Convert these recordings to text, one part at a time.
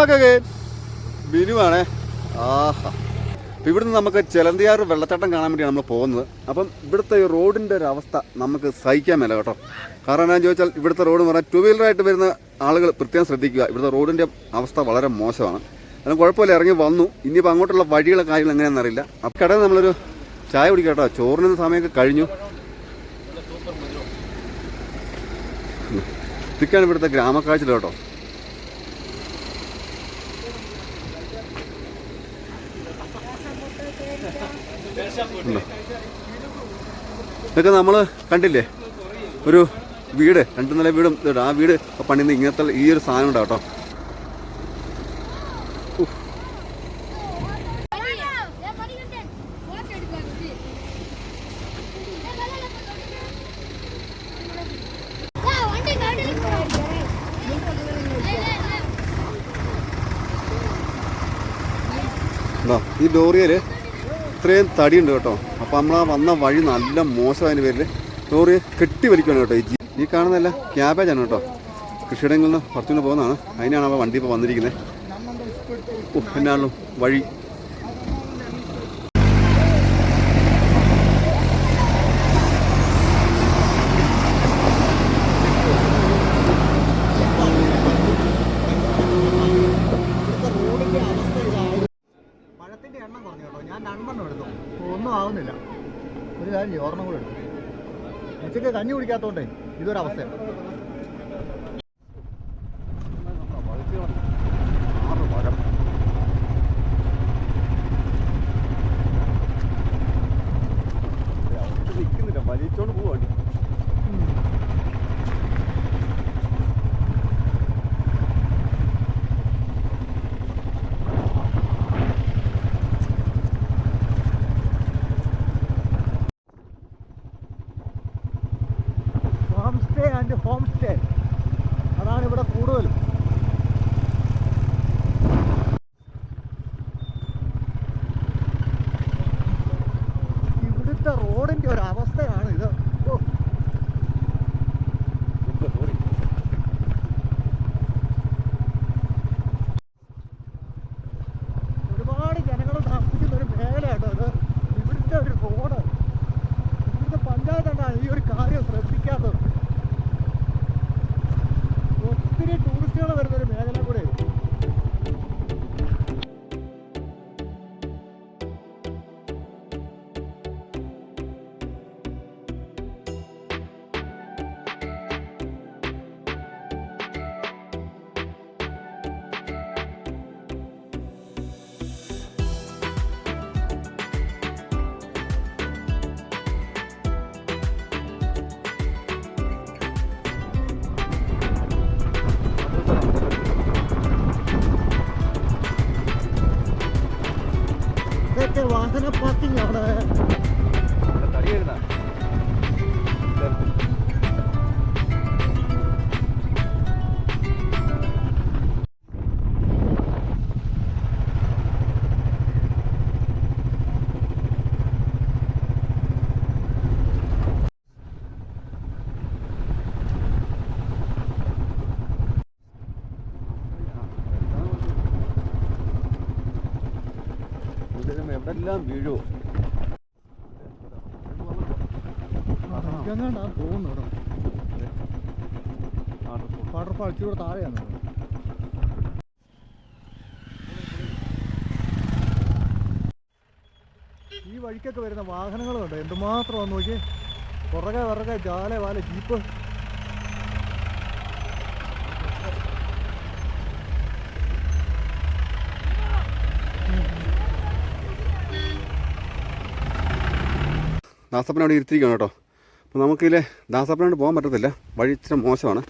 വെൽക്കമൊക്കെ ബിനുവാണേ. ആഹാ. അപ്പം ഇവിടുന്ന് നമുക്ക് ചെലന്തിയാർ വെള്ളച്ചാട്ടം കാണാൻ വേണ്ടിയാണ് നമ്മൾ പോകുന്നത്. അപ്പം ഇവിടുത്തെ ഈ റോഡിന്റെ ഒരു അവസ്ഥ നമുക്ക് സഹിക്കാൻ മേല കേട്ടോ. കാരണം എന്നാന്ന് ചോദിച്ചാൽ ഇവിടുത്തെ റോഡ് എന്ന് പറഞ്ഞാൽ ടു വീലറായിട്ട് വരുന്ന ആളുകൾ പ്രത്യേകം ശ്രദ്ധിക്കുക. ഇവിടുത്തെ റോഡിന്റെ അവസ്ഥ വളരെ മോശമാണ്. അതിന് കുഴപ്പമില്ല ഇറങ്ങി വന്നു. ഇനിയിപ്പോൾ അങ്ങോട്ടുള്ള വഴികളെ കാര്യങ്ങൾ എങ്ങനെയാണെന്ന് അറിയില്ല. അപ്പം കടയിൽ നമ്മളൊരു ചായ കുടിക്കട്ടോ കേട്ടോ. ചോറിന് സമയമൊക്കെ കഴിഞ്ഞു. ഇതൊക്കെയാണ് ഇവിടുത്തെ ഗ്രാമക്കാഴ്ചയിൽ കേട്ടോ. ഇതൊക്കെ നമ്മൾ കണ്ടില്ലേ ഒരു വീട് രണ്ടു നില വീടും. ആ വീട് പണിയുന്ന ഇങ്ങനത്തെ ഈ ഒരു സാധനം ഉണ്ടാവും കേട്ടോ ഈ ലോറിയിൽ ഇത്രയും തടിയുണ്ട് കേട്ടോ. അപ്പോൾ നമ്മൾ ആ വന്ന വഴി നല്ല മോശമായതിന്റെ പേരിൽ ലോറി കെട്ടി വലിക്കുകയാണ് കേട്ടോ ഈ ഈ കാണുന്നതല്ല ക്യാബേജാണ് കേട്ടോ. കൃഷിയിടങ്ങളിൽ നിന്ന് പുറത്തുനിന്ന് പോകുന്നതാണ്. അതിനാണ് ആ വണ്ടി ഇപ്പോൾ വന്നിരിക്കുന്നത്. ഓ എന്നാണല്ലോ വഴി പഴത്തിന്റെ എണ്ണം കുറഞ്ഞു കേട്ടോ ഞാൻ രണ്ടെണ്ണം എടുത്തു ഒന്നും ആവുന്നില്ല ഒരു കാര്യം ചെയ്യ്, ഒരെണ്ണം കൂടെ എടുത്തു ഉച്ചയ്ക്ക് കഞ്ഞി കുടിക്കാത്തോണ്ടേ ഇതൊരവസ്ഥയാണ്. റോഡിന്റെ ഒരു അവസ്ഥയാണ് ഇത്. ഇതൊക്കെ വാഹന ആണ് എവിടെല്ലാം വീഴുവോ തോന്നുന്നു വാട്ടർഫാൾ ഇച്ചിരി താഴെയാണ്? ഈ വഴിക്കൊക്കെ വരുന്ന വാഹനങ്ങളുണ്ട്. എന്തുമാത്രം വന്ന് നോക്കി പുറകെ പുറകെ ജാല വാല ജീപ്പ്. ദാസപ്പന അവിടെ ഇരുത്തിരിക്കുകയാണ് കേട്ടോ. അപ്പോൾ നമുക്കിതിലെ ദാസപ്പനോട് പോകാൻ പറ്റത്തില്ല. വഴി ഇച്ചിരി മോശമാണ്.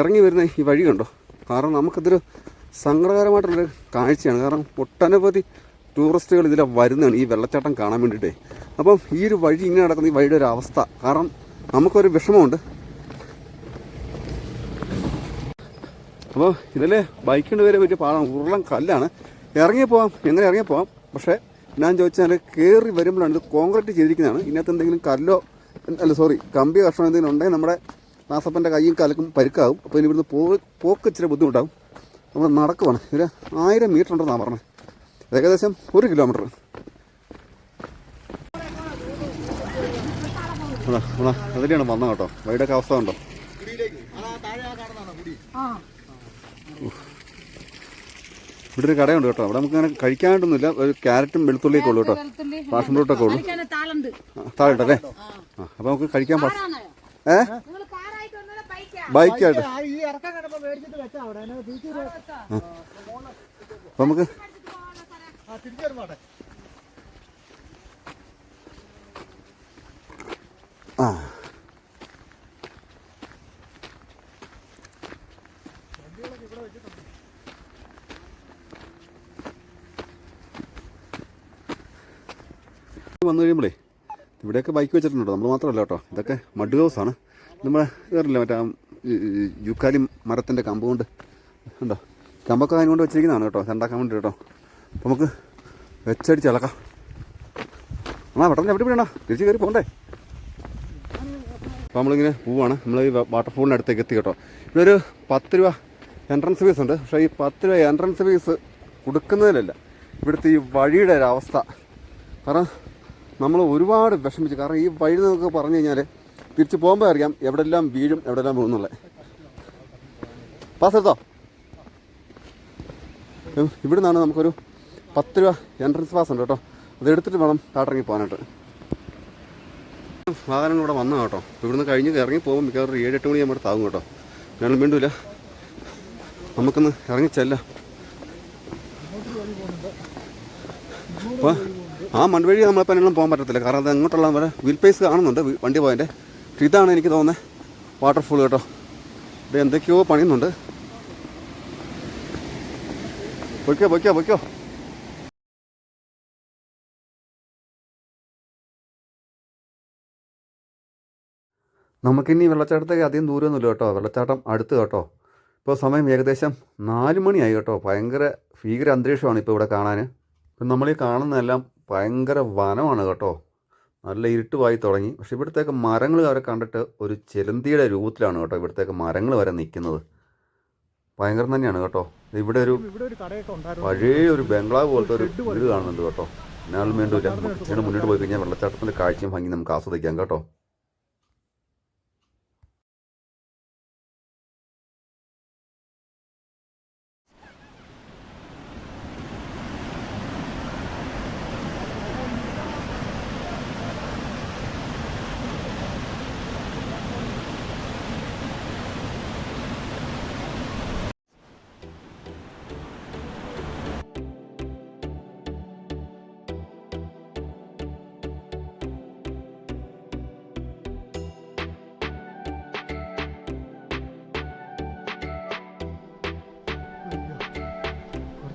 ഇറങ്ങി വരുന്ന ഈ വഴി കണ്ടോ? കാരണം നമുക്കിതൊരു സങ്കടകരമായിട്ടുള്ളൊരു കാഴ്ചയാണ്. കാരണം ഒട്ടനവധി ടൂറിസ്റ്റുകൾ ഇതിലെ വരുന്നതാണ് ഈ വെള്ളച്ചാട്ടം കാണാൻ വേണ്ടിയിട്ടേ. അപ്പം ഈ ഒരു വഴി ഇങ്ങനെ നടക്കുന്ന ഈ വഴിയുടെ ഒരു അവസ്ഥ. കാരണം നമുക്കൊരു വിഷമമുണ്ട്. അപ്പോൾ ഇതിൽ ബൈക്കിന്റെ വരെ പറ്റിയ പാടാണ്. ഉരുളം കല്ലാണ്. ഇറങ്ങി പോവാം എങ്ങനെ ഇറങ്ങി പോവാം പക്ഷേ ഞാൻ ചോദിച്ചാൽ കയറി വരുമ്പോഴാണ് ഇത് കോൺക്രീറ്റ് ചെയ്തിരിക്കുന്നതാണ്. ഇതിനകത്ത് എന്തെങ്കിലും കല്ലോ അല്ല സോറി കമ്പി കഷ്ണം എന്തെങ്കിലും ഉണ്ടെങ്കിൽ നമ്മുടെ നാസപ്പന്റെ കൈയും കാലക്കും പരുക്കാവും. അപ്പോൾ ഇനി ഇവിടുന്ന് പോ പോക്ക് ഇച്ചിരി ബുദ്ധിമുട്ടാവും. നമ്മൾ നടക്കുവാണ്. ഒരു ആയിരം മീറ്റർ ഉണ്ടെന്നാണ് പറഞ്ഞത് ഏകദേശം ഒരു കിലോമീറ്റർ അതാ അതിലെയാണ് വന്നത് കേട്ടോ. വൈഡൊക്കെ അവസ്ഥ ഉണ്ടോ ഇവിടെ ഒരു കടയുണ്ട് കേട്ടോ. അവിടെ നമുക്ക് അങ്ങനെ കഴിക്കാനായിട്ടൊന്നുമില്ല. ഒരു ക്യാരറ്റും വെളുത്തുള്ളിയൊക്കെ ഉള്ളൂ കേട്ടോ. പാഷൻ ഫ്രൂട്ടൊക്കെ ഉള്ളൂ. താളുണ്ട്. ആ, താഴെ ഇട്ടല്ലേ ആ. അപ്പോൾ നമുക്ക് കഴിക്കാൻ പാ ഏ? ബൈക്കായിട്ട്. ബൈക്കായിട്ട് ആ, കിടമ്പോൾ മേടിച്ചിട്ട് വെച്ചാ അവിടെ അതിനെ തിരിച്ച് ഒരു- അപ്പോൾ നമുക്ക് ആ, തിരിച്ച് വരുമ്പോട്ടെ ആ വന്നു കഴിയുമ്പോഴേ ഇവിടെയൊക്കെ ബൈക്ക് വെച്ചിട്ടുണ്ട്? നമ്മൾ മാത്രമല്ല കേട്ടോ. ഇതൊക്കെ മഡ് ഹൗസാണ് നമ്മൾ വേറില്ല മറ്റേ യുക്കാലി മരത്തിന്റെ കമ്പ് കൊണ്ട്? ഉണ്ടോ കമ്പൊക്കെ അതിന് കൊണ്ട് വെച്ചിരിക്കുന്നതാണ് കേട്ടോ. രണ്ടാക്കാൻ വേണ്ടി കേട്ടോ. അപ്പോൾ നമുക്ക് വെച്ചടിച്ച് ഇളക്കാം. ആ പെട്ടെന്ന് എവിടെ വിടണ തിരിച്ച് കയറി പോകണ്ടേ? അപ്പോൾ നമ്മളിങ്ങനെ പോവാണ്. നമ്മൾ ഈ വാട്ടർഫോളിന്റെ അടുത്തേക്ക് എത്തി കേട്ടോ. ഇവിടെ ഒരു പത്ത് രൂപ എൻട്രൻസ് ഫീസ് ഉണ്ട്. പക്ഷേ ഈ പത്ത് രൂപ എൻട്രൻസ് ഫീസ് കൊടുക്കുന്നതിലല്ല. ഇവിടുത്തെ ഈ വഴിയുടെ ഒരു അവസ്ഥ. കാരണം നമ്മൾ ഒരുപാട് വിഷമിച്ചു. കാരണം ഈ വഴി നമുക്ക് പറഞ്ഞു കഴിഞ്ഞാൽ തിരിച്ച് പോകുമ്പോൾ അറിയാം എവിടെല്ലാം വീഴും എവിടെല്ലാം പോകുന്നുള്ളത് പാസ് എടുത്തോ? ഇവിടെ നിന്നാണ് നമുക്കൊരു പത്ത് രൂപ എൻട്രൻസ് പാസ് ഉണ്ട് കേട്ടോ. അത് എടുത്തിട്ട് വേണം താട്ടിറങ്ങി പോകാനായിട്ട്. വാഹനങ്ങൾ ഇവിടെ വന്നു കേട്ടോ. ഇവിടുന്ന് കഴിഞ്ഞ് ഇറങ്ങി പോകുമ്പോൾ മിക്കവാറും എട്ട് മണി നമ്മുടെ താവും കേട്ടോ. ഞാനും വേണ്ടില്ല നമുക്കൊന്ന് ഇറങ്ങി ചെല്ലാം അപ്പോൾ ആ മൺവഴി നമ്മളിപ്പോൾ എല്ലാം പോകാൻ പറ്റത്തില്ല. കാരണം അത് അങ്ങോട്ടുള്ള നമ്മുടെ വീൽ പേസ് കാണുന്നുണ്ട്. വണ്ടി പോയതിന്റെ ഇതാണ് എനിക്ക് തോന്നുന്നത് വാട്ടർഫോൾ കേട്ടോ. ഇവിടെ എന്തൊക്കെയോ പണിയുന്നുണ്ട്. പൊയ്ക്കോ പൊയ്ക്കോ പൊയ്ക്കോ. നമുക്കിനി വെള്ളച്ചാട്ടത്തേക്ക് അധികം ദൂരമൊന്നുമില്ല കേട്ടോ. വെള്ളച്ചാട്ടം അടുത്ത് കേട്ടോ. ഇപ്പോൾ സമയം ഏകദേശം നാല് മണിയായി കേട്ടോ. ഭയങ്കര ഭീകര അന്തരീക്ഷമാണ് ഇപ്പോൾ ഇവിടെ കാണാൻ ഇപ്പം നമ്മൾ ഈ കാണുന്നതെല്ലാം ഭയങ്കര വനമാണ് കേട്ടോ. നല്ല ഇരുട്ടുമായി തുടങ്ങി. പക്ഷെ ഇവിടത്തേക്ക് മരങ്ങൾ വരെ കണ്ടിട്ട് ഒരു ചെലന്തിയുടെ രൂപത്തിലാണ് കേട്ടോ ഇവിടത്തേക്ക് മരങ്ങൾ വരെ നിൽക്കുന്നത്. ഭയങ്കര തന്നെയാണ് കേട്ടോ. ഇവിടെ ഒരു പഴയ ഒരു ബംഗ്ലാവ് പോലത്തെ ഒരു വീട് കാണുന്നുണ്ട് കേട്ടോ. എന്നാലും വേണ്ടില്ല ഇങ്ങനെ മുന്നോട്ട് പോയി കഴിഞ്ഞാൽ വെള്ളച്ചാട്ടത്തിന്റെ കാഴ്ചയും ഭംഗി നമുക്ക് ആസ്വദിക്കാം കേട്ടോ.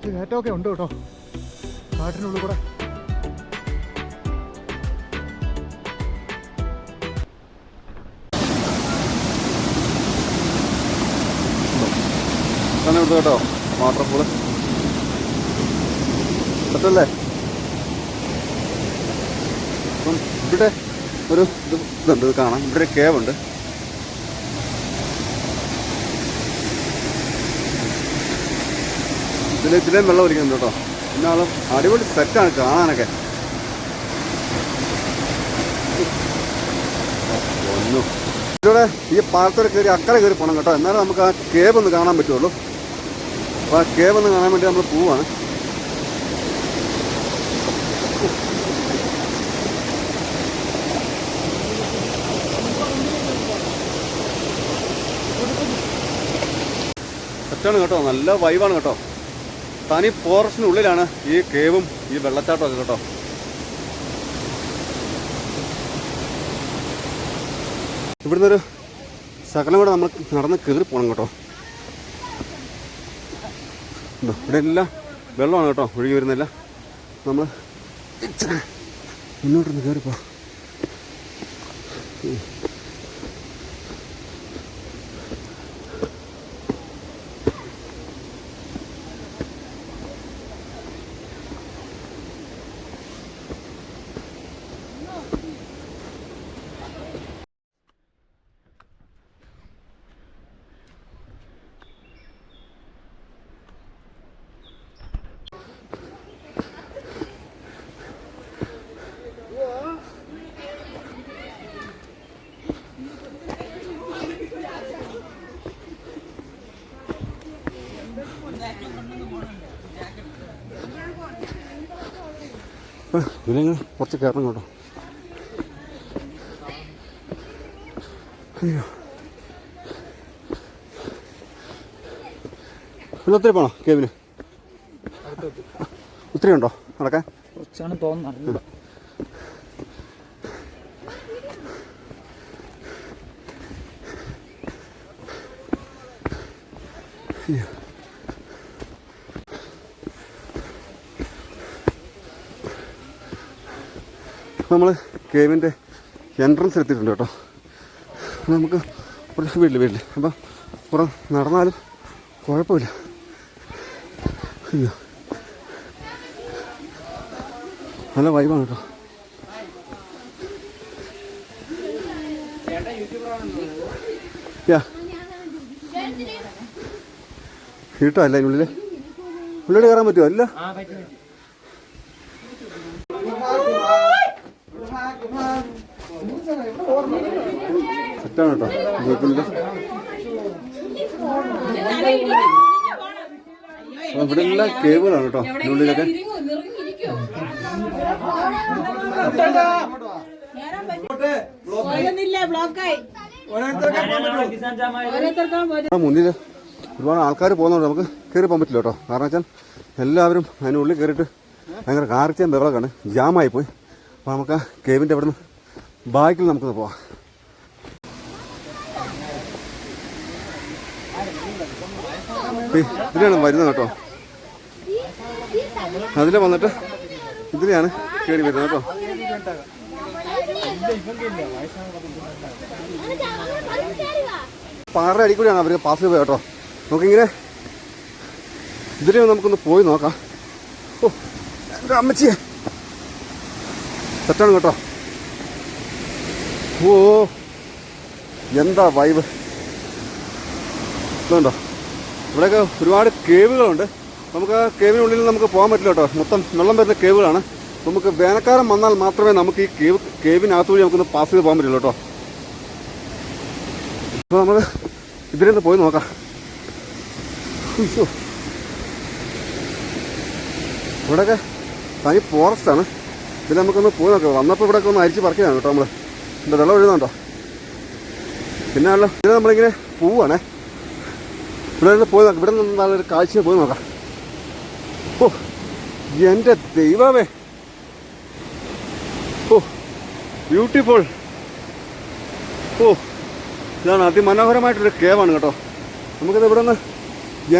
കയറ്റമൊക്കെ ഉണ്ട് കേട്ടോ. കാട്ടിനുള്ളിൽ കൂടെ. തന്നെ എടുത്തു കേട്ടോ. വാട്ടർഫോൾ പറ്റല്ലേ? അപ്പം ഇവിടെ ഒരു ഇത് ഇതുണ്ട് ഇത് കാണാം. ഇവിടെ കേവ് ഇതിൽ ഇതിലേയും വെള്ളം ഒലിക്കുന്നുണ്ട് കേട്ടോ. എന്നാലും അടിപൊളി സെറ്റാണ് കാണാനൊക്കെ. ഒന്നു ഇവിടെ ഈ പാലത്തോടെ കയറി അക്കരെ കയറി പോകണം കേട്ടോ. എന്നാലും നമുക്ക് ആ കേബ് ഒന്ന് കാണാൻ പറ്റുള്ളൂ. അപ്പോൾ ആ കേബ് ഒന്ന് കാണാൻ വേണ്ടി നമ്മൾ പോവാണ്. സെറ്റാണ് കേട്ടോ. നല്ല വൈബാണ് കേട്ടോ. തനി ഫോറസ്റ്റിനുള്ളിലാണ് ഈ കേവും ഈ വെള്ളച്ചാട്ടമൊക്കെ കേട്ടോ. ഇവിടുന്ന് ഒരു ശകലം കൂടെ നമ്മൾ നടന്ന് കയറി പോകണം കേട്ടോ? ഇവിടെ എല്ലാം വെള്ളമാണ് കേട്ടോ ഒഴുകി വരുന്നില്ല നമ്മൾ മുന്നോട്ടൊന്ന് കയറിപ്പോ. ഇതിലിങ്ങനെ കുറച്ച് കയറണം കേട്ടോ അയ്യോ. പിന്നെ ഒത്തിരി പോണോ കേവിന് ഒത്തിരി ഉണ്ടോ നടക്കാൻ? കുറച്ചാണ് തോന്നുന്നത്. നമ്മൾ കേവിന്റെ എൻട്രൻസ് എത്തിയിട്ടുണ്ട് കേട്ടോ. നമുക്ക് കുറച്ച് വീട്ടിൽ വീട്ടിൽ അപ്പം പുറം നടന്നാലും കുഴപ്പമില്ല. അയ്യോ. നല്ല വൈബാണ് കേട്ടോ. യാ അല്ല അതിനുള്ളിൽ ഉള്ളിൽ കയറാൻ പറ്റുമോ? അല്ല സെറ്റാണ് കേട്ടോ. ഇവിടെ എല്ലാം കേബിളാണ് കേട്ടോ. ഇതിനുള്ളിലൊക്കെ മുന്നിൽ ഒരുപാട് ആൾക്കാർ പോകുന്നുണ്ട്. നമുക്ക് കയറി പോകാൻ പറ്റില്ല കേട്ടോ. കാരണം വെച്ചാൽ എല്ലാവരും അതിനുള്ളിൽ കയറിയിട്ട് ഭയങ്കര കാർച്ചയും ബഹളമൊക്കെയാണ്. ജാമായി പോയി. അപ്പോൾ നമുക്ക് ആ കേവിന്റെ അവിടെ നിന്ന് ബാക്കിൽ നമുക്കൊന്ന് പോവാം. ഇതിലാണ് വരുന്നത് കേട്ടോ. അതിൽ വന്നിട്ട് ഇതിനെയാണ് കയറി വരുന്നത് കേട്ടോ. പാറ അടിക്കൂടിയാണ് അവർ പാസ് ചെയ്തത് കേട്ടോ. നമുക്കിങ്ങനെ ഇതിലെ നമുക്കൊന്ന് പോയി നോക്കാം. ഓ എന്റെ അമ്മച്ചിയെ. സെറ്റാണ് കേട്ടോ. ഓ എന്താ വൈബ് ഇതുണ്ടോ? ഇവിടെയൊക്കെ ഒരുപാട് കേവുകളുണ്ട്. നമുക്ക് ആ കേവിനുള്ളിൽ നമുക്ക് പോകാൻ പറ്റില്ല കേട്ടോ. മൊത്തം വെള്ളം വരുന്ന കേവുകളാണ്. നമുക്ക് വേനൽക്കാലം വന്നാൽ മാത്രമേ നമുക്ക് ഈ കേവ് കേവിനകത്തുകൂടി നമുക്കൊന്ന് പാസ് ചെയ്ത് പോകാൻ പറ്റുള്ളൂ കേട്ടോ. അപ്പോൾ നമ്മൾ ഇതിലൊന്ന് പോയി നോക്കാം. ഇവിടെയൊക്കെ തനി ഫോറസ്റ്റാണ് ഇതിൽ നമുക്കൊന്ന് പോയി നോക്കാം. വന്നപ്പോൾ ഇവിടെയൊക്കെ ഒന്ന് അരിച്ച് പറിക്കുകയാണ് കേട്ടോ നമ്മൾ എന്താ വെള്ളം ഒഴുകുന്നുണ്ടോ? പിന്നെ അല്ല ഇതിൽ നമ്മളിങ്ങനെ പോവുകയാണേ ഇവിടെ പോയി നോക്കാം. ഇവിടെ നിന്ന് നല്ലൊരു കാഴ്ച പോയി നോക്കാം. ഓ എന്റെ ദൈവമേ. ഓ ബ്യൂട്ടിഫുൾ ഓ ഇതാണ് അതിമനോഹരമായിട്ടൊരു കേവാണ് കേട്ടോ. നമുക്കിത് ഇവിടെ നിന്ന്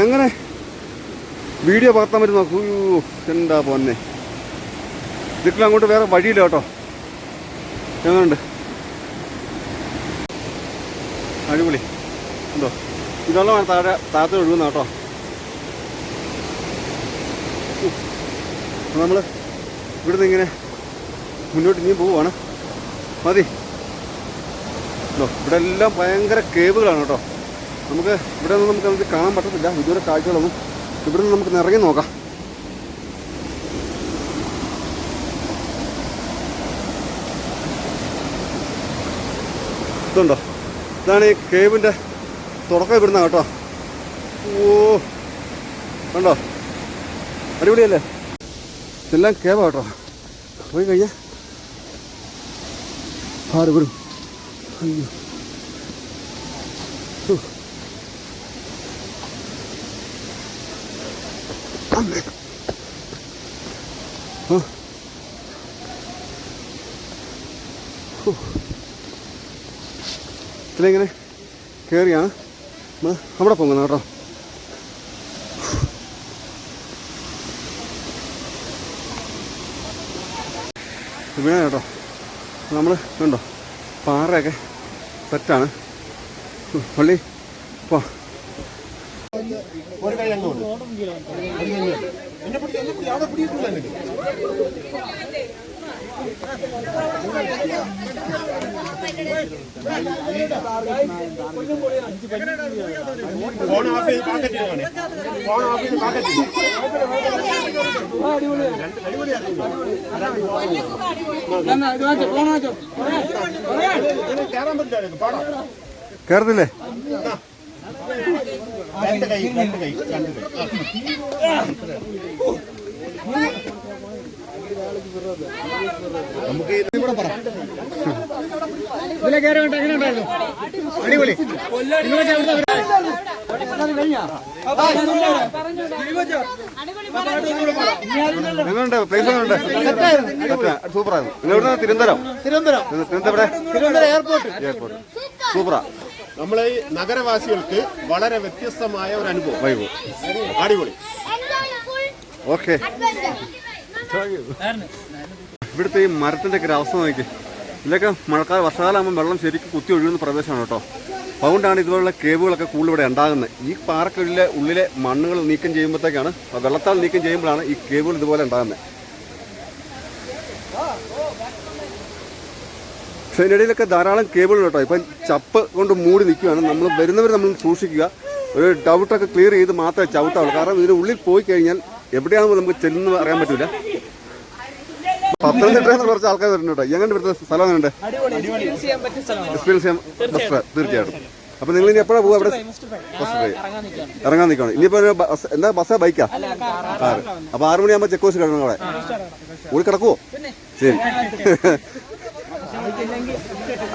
എങ്ങനെ വീഡിയോ പകർത്താൻ പറ്റും നോക്കൂ. എന്താ പൊന്നെ. ഇതിൽ അങ്ങോട്ട് വേറെ വഴിയില്ല കേട്ടോ. എങ്ങനെയുണ്ട് അടിപൊളി. എന്തോ ഇതെല്ലാമാണ് താഴെ താഴത്തെ ഒഴുകുന്ന കേട്ടോ. നമ്മൾ ഇവിടുന്ന് ഇങ്ങനെ മുന്നോട്ട് ഇനിയും പോവുകയാണ് മതി. ഇവിടെ എല്ലാം ഭയങ്കര കേബുകളാണ് കേട്ടോ. നമുക്ക് ഇവിടെ നിന്ന് നമുക്ക് നമുക്ക് കാണാൻ പറ്റത്തില്ല. ഇതുവരെ കാഴ്ചകളൊന്നും. ഇവിടെ നിന്ന് നമുക്ക് ഇറങ്ങി നോക്കാം. ഇതുണ്ടോ? ഇതാണ് ഈ കേബിന്റെ തുടക്കം ഇവിടുന്ന കേട്ടോ. ഓ കണ്ടോ? അടിപൊളിയല്ലേ? ഇതെല്ലാം കേബ കേട്ടോ. പോയി കഴിഞ്ഞാൽ ആറ് വിടും അയ്യോ. ഇതിലിങ്ങനെ? കയറിയാണ് അവിടെ പൊങ്ങുന്നത് കേട്ടോ. വീണ കേട്ടോ. നമ്മൾ കണ്ടോ പാറയൊക്കെ സെറ്റാണ് പള്ളി പോ. ഫോൺ ഓഫ് ചെയ്ത് പാക്കറ്റ് ഫോൺ ഓഫ് ചെയ്ത് പാക്കറ്റ് ഇടും. ഇതിന് കയറാൻ പറ്റില്ല പാടാം കയറത്തില്ലേ രണ്ട് കൈ രണ്ട് കൈ രണ്ട് കൈ. നമുക്ക് ഇവിടെ പറ. ഇതിലെ കയറി വേണ്ട എങ്ങനെ ഉണ്ടായിരുന്നു? അടിപൊളി. പ്ലേസ് സൂപ്പറായിരുന്നു. നിങ്ങൾ എവിടെ തിരുവനന്തപുരം. തിരുവനന്തപുരം. തിരുവനന്തപുരം എയർപോർട്ട്. എയർപോർട്ട്. സൂപ്പറാ. നമ്മളെ ഈ നഗരവാസികൾക്ക് വളരെ വ്യത്യസ്തമായ ഒരു അനുഭവം. അടിപൊളി. ഓക്കെ. ഇവിടുത്തെ ഈ മരത്തിന്റെ ഒക്കെ അവസ്ഥ നോക്കി. ഇതിലൊക്കെ മഴക്കാല വർഷകാലമാകുമ്പോൾ വെള്ളം ശരിക്കും കുത്തി ഒഴുകുന്ന പ്രദേശമാണ് കേട്ടോ. അതുകൊണ്ടാണ് ഇതുപോലുള്ള കേബുകളൊക്കെ കൂടുതൽ ഇവിടെ ഉണ്ടാകുന്നത്. ഈ പാറക്കുള്ളിലെ ഉള്ളിലെ മണ്ണുകൾ നീക്കം ചെയ്യുമ്പോഴത്തേക്കാണ് വെള്ളത്താൽ നീക്കം ചെയ്യുമ്പോഴാണ് ഈ കേവുകൾ ഇതുപോലെ ഉണ്ടാകുന്നത്. പക്ഷേ അതിന്റെ ഇടയിലൊക്കെ ധാരാളം കേബിൾ കേട്ടോ. ഇപ്പം ചപ്പ് കൊണ്ട് മൂടി നിൽക്കുകയാണ്. നമ്മൾ വരുന്നവർ നമ്മൾ സൂക്ഷിക്കുക. ഒരു ഡൗട്ടൊക്കെ ക്ലിയർ ചെയ്ത് മാത്രമേ ചവിട്ടാവുള്ളൂ. കാരണം ഇതിന് ഉള്ളിൽ പോയി കഴിഞ്ഞാൽ എവിടെയാണെന്ന് നമുക്ക് ചെല്ലുന്നത് അറിയാൻ പറ്റില്ല പത്തനംതിട്ടയിൽ നിന്ന് കുറച്ച് ആൾക്കാർ വരുന്നുണ്ട് എങ്ങനെ വരുന്ന സ്ഥലം എങ്ങനെയുണ്ട് എക്സ്പീരിയൻസ് ചെയ്യാൻ ബെസ്റ്റ് തീർച്ചയായിട്ടും. അപ്പൊ നിങ്ങൾ ഇനി എപ്പോഴാണ് പോകുക അവിടെ ഇറങ്ങാൻ നിൽക്കണം ഇനിയിപ്പോ ബസ് എന്താ ബസ്സാ ബൈക്കാ? കാറ്. അപ്പൊ ആറു മണിയാകുമ്പോൾ ചെക്ക് പോസ്റ്റ് കിടക്കണം അവിടെ. കൂടി കിടക്കുവോ? ശരി.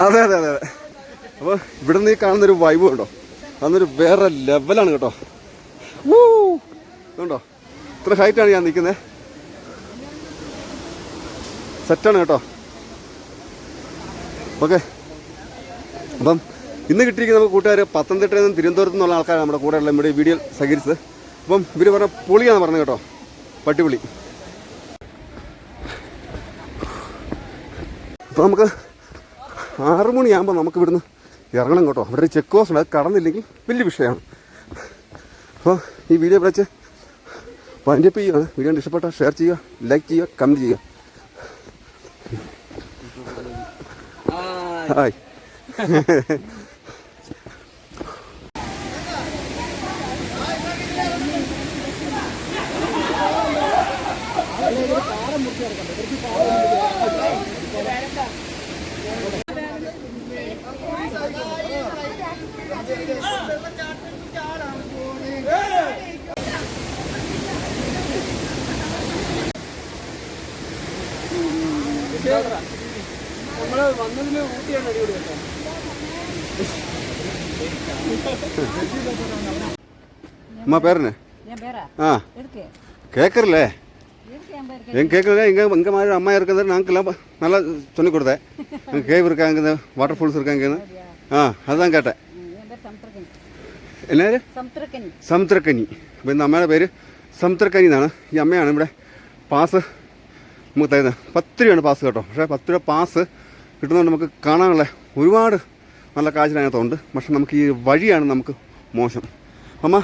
അതെ അതെ അതെ അതെ. അപ്പോൾ ഇവിടെ നിന്ന് ഈ കാണുന്നൊരു വൈബ് ഉണ്ടോ? അന്നൊരു വേറെ ലെവലാണ് കേട്ടോ. വൂ! ഇതുണ്ടോ? ഇത്ര ഹൈറ്റാണ് ഞാൻ നിൽക്കുന്നത് സെറ്റാണ് കേട്ടോ. ഓക്കെ. അപ്പം ഇന്ന് കിട്ടിയിരിക്കുന്ന നമുക്ക് കൂട്ടുകാർ പത്തനംതിട്ടയിൽ നിന്നും തിരുവനന്തപുരത്ത് നിന്നുള്ള ആൾക്കാരാണ് നമ്മുടെ കൂടെയുള്ള നമ്മുടെ വീഡിയോ സഹകരിച്ചത്. അപ്പം ഇവർ പറഞ്ഞ പുളിയാണ് പറഞ്ഞത് കേട്ടോ. പട്ടിപുളി. അപ്പം നമുക്ക് ആറു മണിയാകുമ്പോൾ നമുക്ക് ഇവിടുന്ന് ഇറങ്ങണം കേട്ടോ. അവിടെ ചെക്ക് പോസ്റ്റ് ഉണ്ട്. അത് കടന്നില്ലെങ്കിൽ വലിയ വിഷയമാണ്. അപ്പോൾ ഈ വീഡിയോ വിളിച്ച് വൈൻഡപ്പ് ചെയ്യുകയാണ് വീഡിയോ ഇഷ്ടപ്പെട്ടാൽ ഷെയർ ചെയ്യുക ലൈക്ക് ചെയ്യുക കമന്റ് ചെയ്യുക. Hi. Yeah. ഹായ് அம்மா பேர் என்ன என் பேரா ஆ இருக்கு கேட்கறல இருக்கு என் பேர் எங்க கேட்கல இங்கே இங்கே மாதிரி அம்மா இருக்கிறது நாங்கெல்லாம் நல்லா சொல்லி கொடுத்தேன் அங்கே கேவ் இருக்காங்க வாட்டர் ஃபால்ஸ் இருக்காங்கன்னு ஆ அதுதான் கேட்டேன் என் பேர் சமுத்திரக்கனி എന്നാര് சமுத்திரக்கனி സമുദ്രക്കനി അപ്പോൾ ഇന്ന് അമ്മയുടെ പേര് സമുദ്രക്കനി എന്നാണ് ഈ അമ്മയാണ് ഇവിടെ പാസ് നമുക്ക് തരുന്നത് പത്ത് രൂപയാണ് പാസ് കേട്ടോ പക്ഷേ പത്ത് രൂപ പാസ് കിട്ടുന്നതുകൊണ്ട് നമുക്ക് കാണാനുള്ള ഒരുപാട് നല്ല കാഴ്ച അതിനകത്തുണ്ട്. പക്ഷെ നമുക്ക് ഈ വഴിയാണ് നമുക്ക് മോശം. അമ്മ